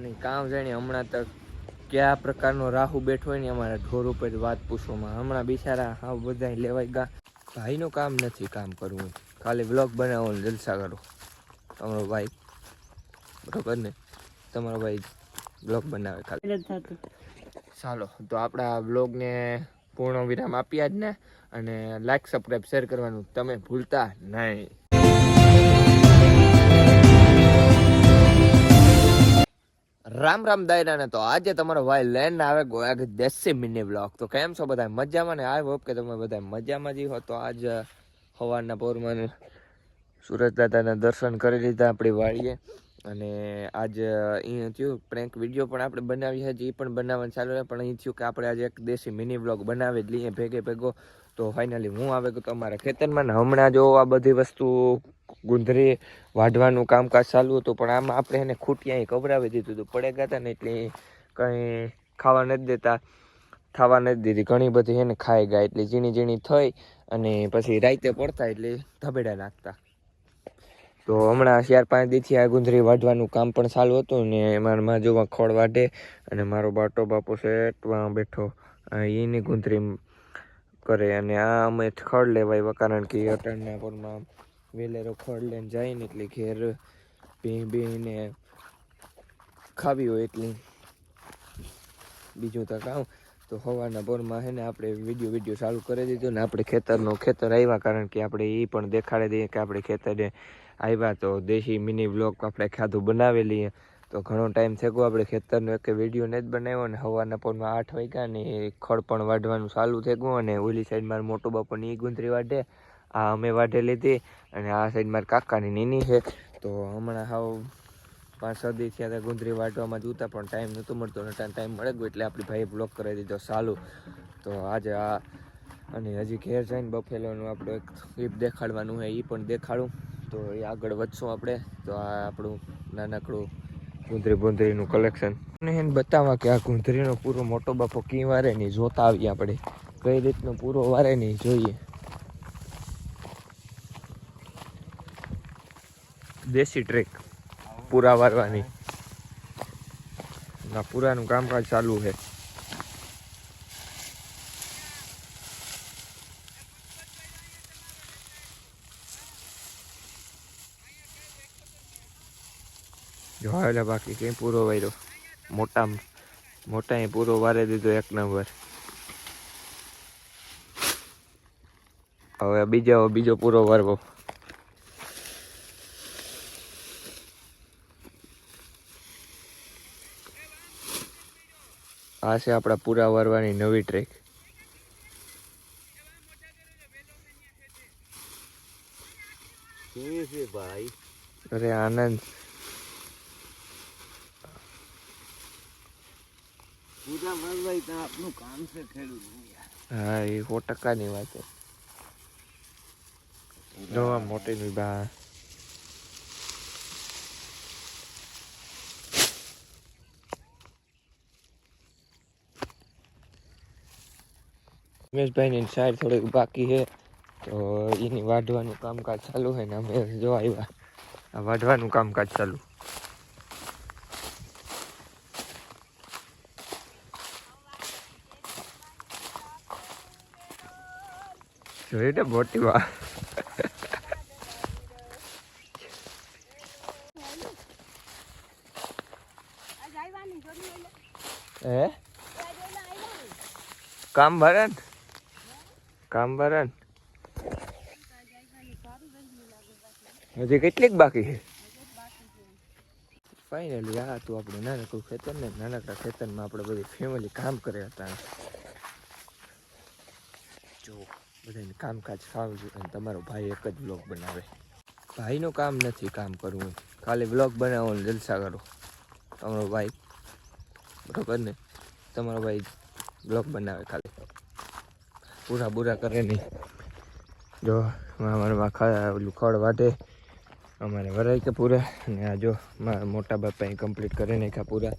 અને કામ જાણી હમણાં તક કયા પ્રકારનો રાહુ બેઠો હોય ને અમારા ઢોર ઉપર વાત પૂછવામાં હમણાં બિચારા હા બધા લેવાય ગા. ભાઈનું કામ નથી કામ કરવું. ખાલી બ્લોગ બનાવો ને જલસા કરો. તમારો ભાઈ. બરોબર ને? તમારો ભાઈ બ્લોગ બનાવે ખાલી. ચાલો તો આપણા બ્લોગને પૂર્ણ વિરામ આપ્યા જ ને. અને લાઈક સબસ્ક્રાઈબ શેર કરવાનું તમે ભૂલતા નહીં. રામ રામ દાયરાને તો આજે તમારો ભાઈ લેન્ડ આવે ગોયા દેશી મિની બ્લોક તો કેમ છો બધા મજામાં ને? આઈ કે તમે બધા મજામાં જ હો. તો આજ સવારના પોરમાં સુરત દાદાના દર્શન કરી લીધા આપણી વાડીએ અને આજ અહીંયા થયું પ્રેન્ક વીડિયો પણ આપણે બનાવી છે એ પણ બનાવવાનું ચાલુ રહે પણ અહીં થયું કે આપણે આજે એક દેશી મિની બ્લોગ બનાવી જ લઈએ ભેગે ભેગો. તો ફાઇનલી હું આવે તો અમારા ખેતરમાં ને હમણાં જો આ બધી વસ્તુ ગુંદરી વાઢવાનું કામકાજ ચાલુ હતું, પણ આમાં આપણે એને ખૂટિયા કવરાવી દીધું હતું. પડે ગયા હતા ને એટલે કંઈ ખાવા નથી દેતા, ખાવા નથી દીધી. ઘણી બધી એને ખાઈ ગયા એટલે ઝીણી ઝીણી થઈ અને પછી રાતે પડતા એટલે ધબેડા નાખતા. તો હમણાં ચાર પાંચ દીથી આ ગુંદરી વાઢવાનું કામ પણ ચાલુ હતું ને મારા માં જોવા ખોળ વાઢે અને મારો બાટો બાપો સેટમાં બેઠો. એની ગુંદરી કરે અને આ અમે ખડ લેવાય કારણ કે અટણના પરમાં વેલેરો ખડ લઈને જાય ને એટલે ઘેર ભી ભીને ખાવી હોય એટલી. બીજું તો કામ તો સવારના પોરમાં છે ને આપણે વીડિયો વીડિયો ચાલુ કરી દીધો ને આપણે ખેતરનો ખેતર આવ્યા કારણ કે આપણે એ પણ દેખાડી દઈએ કે આપણે ખેતરે આવ્યા તો દેશી મિની બ્લોક આપણે ખાધું બનાવેલી તો ઘણો ટાઈમ થઈ ગયો આપણે ખેતરનો એક વીડિયો નથી બનાવ્યો ને સવારના પોરમાં આઠ વાગ્યા ને ખડ પણ વાઢવાનું ચાલુ થઈ ગયું અને ઓલી સાઈડ મારા મોટો બાપાની ઈ ગુંદરી વાઢે. આ અમે વાઢે લીધી અને આ સાઈડ મારા કાકાની નીની છે. તો હમણાં હાવ પાંચ છ દી થયા ગુંદરી વાટવામાં જોતા પણ ટાઈમ નહોતો મળતો અને ટાઈમ મળે ગયો એટલે આપણી ભાઈએ બ્લોક કરાવી દીધો સાલું. તો આજે આ અને હજી ઘેર જઈને બફેલોનું આપણું એક ક્લિપ દેખાડવાનું હોય એ પણ દેખાડું. તો એ આગળ વધશું આપણે. તો આ આપણું નાનકડું ગુંદરી ગુંદરીનું કલેક્શન અને એને બતાવવા કે આ ગુંદરીનો પૂરો મોટો બાપો કી વારે નહીં, જોતા આવીએ આપણે. કઈ રીતનો પૂરો વારે નહીં, જોઈએ. દેશી ટ્રેક પૂરા વારવાની ના પૂરાનું કામકાજ ચાલુ છે. જોવાયેલા બાકી કઈ પૂરો વાર્યો મોટા મોટા પૂરો વારે દીધો એક નંબર. હવે બીજો બીજો પૂરો વારવો. આ છે આપણા પૂરા વારવાની નવી ટ્રેક. ભાઈ? અરે આનંદ. પૂજા મળવાય તો આપનું કામ છે ખેડૂત. હા એ સો ટકાની વાત છે. જો મોટી ની બા રમેશભાઈની સાઈડ થોડીક બાકી છે તો એની વાઢવાનું કામકાજ ચાલુ છે ને અમે જો આવ્યા આ વાઢવાનું કામકાજ ચાલુ. જોઈ ને મોટી વાત હે? કામ ભરન કામ ભરન હજી કેટલીક બાકી છે? ફાઇનલી આ હતું આપણું નાનકડું ખેતર ને નાનકડા ખેતરમાં આપણે બધી ફેમિલી કામ કરે હતા. જો બધાને કામકાજ ખાવું જોઈએ અને તમારો ભાઈ એક જ બ્લોગ બનાવે. ભાઈનું કામ નથી કામ કરવું. ખાલી બ્લોગ બનાવો ને જલસા કરો. તમારો ભાઈ, બરોબર ને? તમારો ભાઈ બ્લોગ બનાવે ખાલી. પૂરા બુરા કરે નહીં. જો, અમારે ખા ઓલું ખડ વાટે અમારે વરાય કે પૂરા. અને આ જો, મારા મોટા બાપા કમ્પ્લીટ કરી નાખ્યા પૂરા.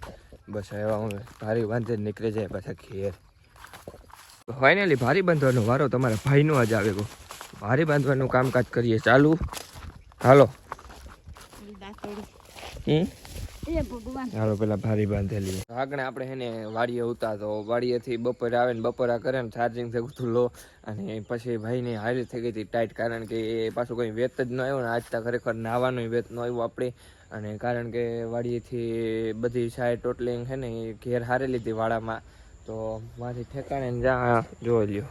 બસ એવા હું ભારી વાંધે જ નીકળી જાય પાછા ખેર ફાઇનલી ભારી બાંધવાનો વારો તમારા ભાઈનો આજ આવે ગયો ભારી બાંધવાનું કામકાજ કરીએ. ચાલુ. હાલો. હાલો પેલા ભારી બાંધેલી આગળ આપણે હે વાડીએ ઉતા તો વાડીએથી બપોરે આવે ને બપોરા કરે ને ચાર્જિંગ થઈ ગયું લો. અને પછી ભાઈને હારી થઈ ગઈ હતી ટાઈટ કારણ કે એ પાછું કંઈ વેત જ ન આવ્યો ને આજ તો ખરેખર નાવાનો વેત ન આવ્યું આપણે અને કારણ કે વાડીએથી બધી સાઈડ ટોટલિંગ છે ને એ ઘેર હારી લીધી વાડામાં. તો મારી ઠેકાણે જ્યાં જોઈ લ્યો.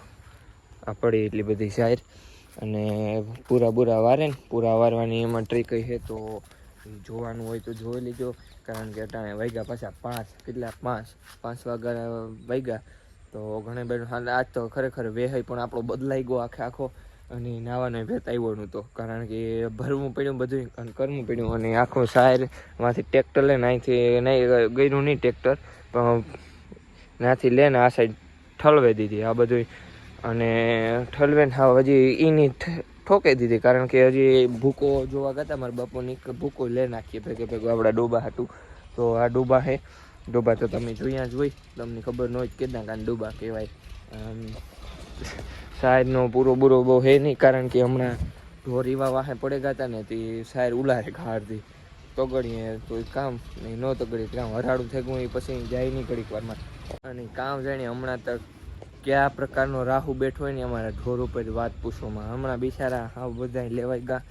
આ પડી એટલી બધી સાઈડ અને પૂરા બુરા વારે ને પૂરા વારવાની એમાં ટ્રીક છે તો જોવાનું હોય તો જોઈ લેજો. કારણ કે અટાણે વાગ્યા પાછા પાંચ, કેટલા? પાંચ. પાંચ વાગ્યા વાગ્યા તો ઘણી બધું હાલ આજ તો ખરેખર વેહાઈ પણ આપણો બદલાઈ ગયો આખે આખો. અને નાવાનો ભેત આવ્યો નહોતો કારણ કે ભરવું પડ્યું બધું અને કરવું પડ્યું. અને આખું સાહેરમાંથી ટ્રેક્ટર લઈને અહીંથી નહીં ગયું નહીં ટ્રેક્ટર. પણ ત્યાંથી લઈને આ સાઈડ ઠલવે દીધી આ બધું અને ઠલવેને હા, હજી એની ઠોકે દીધી. કારણ કે હજી ભૂકો જોવા ગયા મારા બાપુની ભૂકો લઈ નાખીએ. ભેગે ભેગું આપણા ડોબા હતું તો આ ડોબા હે. ડોબા તો તમે જોયા જ હોય. તમને ખબર ન હોય કેદના કારણ ડોબા કહેવાય. શાયરનો પૂરો બૂરો બહુ હે નહીં. કારણ કે હમણાં ઢોર એવા વાહે પડે ગયા ને, તે શાયર ઉલારે ઘાડથી તગડીએ તો કામ નહીં, ન તગડી કામ હરાડું થઈ ગયું એ પછી જાય નહીં ઘડીક વારમાં. અને કામ જાણે હમણાં તક કયા પ્રકારનો રાહુ બેઠો હોય ને અમારા ઢોર ઉપર વાત પૂછવામાં. હમણાં બિચારા હા બધા લેવાઈ ગયા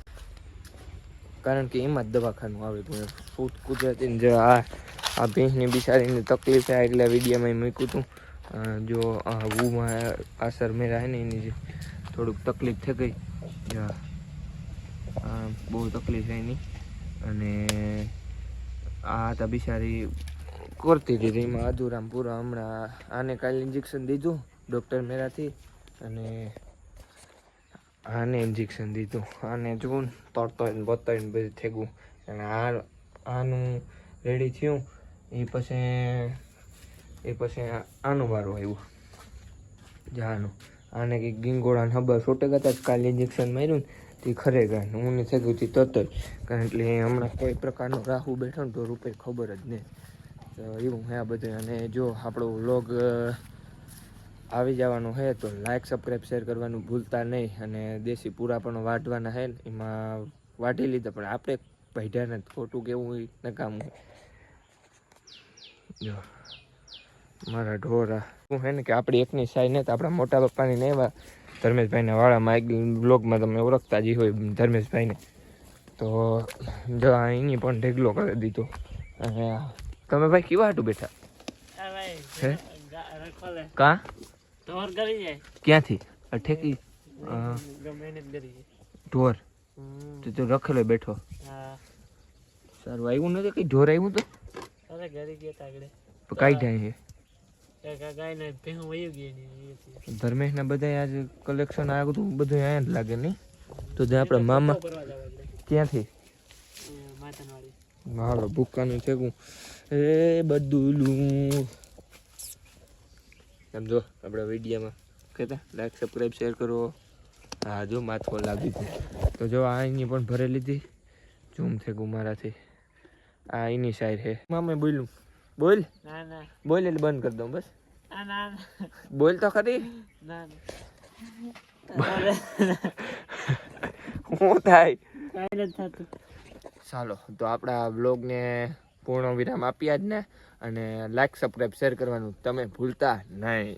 કારણ કે એમાં જ દવાખાનું આવે ફૂટ કુદરતી જે આ આ ભેંસની બિચારીની તકલીફ છે એટલે વિડીયોમાં મૂક્યું હતું જો ઊમાં અસર મેરા ને એની જે થોડુંક તકલીફ થઈ ગઈ. બહુ તકલીફ એની. અને આ હતા બિચારી કરતી હતી એમાં અધૂરામ પૂરા. હમણાં આને કાલે ઇન્જેક્શન દીધું. ડૉક્ટર મેરાથી અને આને ઇન્જેક્શન દીધું. આને જોઉં તરતો બતાવીને બધું થેગું. અને આ આનું રેડી થયું. એ પછી એ પછી આનું વારો આવ્યો જાનું. આને કંઈક ગીંગોળાને ખબર સોટે કરતા જ કાલે ઇન્જેક્શન માર્યું ને તે ખરેખર હું થઈ ગયું હતી તરત જ. કારણ એટલે હમણાં કોઈ પ્રકારનો રાહુ બેઠો ને તો રૂપે ખબર જ નહીં. તો એવું હે આ બધું. અને જો આપણો વ્લોગ આવી જવાનું છે તો લાઈક સબસ્ક્રાઈબ શેર કરવાનું ભૂલતા નહીં. અને દેશી પૂરા પણ વાટવાના છે એમાં વાટી લીધા પણ આપણે જ ખોટું કેવું હોય નકામું. જો મારા ઢોરા. શું છે ને કે આપણી એકની સાઈ ને તો આપણા મોટા પપ્પાની ને એવા ધર્મેશભાઈના વાળામાં એક બ્લોગમાં તમે ઓળખતા જ હોય ધર્મેશભાઈને. તો જો એની પણ ઢેગલો કરી દીધો. અને તમે ભાઈ કેવા હાટું બેઠા? હે? કા? ઢોર કરી જાય. ક્યાંથી? આ ઠેકી? ગમે એને ઢોર? તો તું રખેલો બેઠો. હા. સારું આવ્યું નથી કઈ ઢોર આવ્યું તો અરે ઘરે ગયા તાગડે કાઢ્યા છે? ધર્મેશ ને ભેહું વયું ગઈ ને ધર્મેશના બધા આજે કલેક્શન આ બધું બધું અહીંયા જ લાગે નહીં? તો જે આપણા મામા ક્યાંથી? હાલો ભૂકાનું છે એ બધું સમજો આપણા વિડીયોમાં. કહેતા લાઈક સબસ્ક્રાઈબ શેર કરો. હા જો માથો લાગી ગયું. તો જો આ અહીંની પણ ભરી લીધી ઝૂમ થેગું મારાથી. આ એની સાઈડ છે. મામે બોલ્યું. બોલ. ના ના. બોલ એટલે બંધ કરી દઉં બસ. ના ના બોલ તો ખરી. ના શું થાય? ચાલો તો આપણા બ્લોગને પૂર્ણ વિરામ આપ્યા જ ને. અને લાઈક સબસ્ક્રાઈબ શેર કરવાનું તમે ભૂલતા નહીં.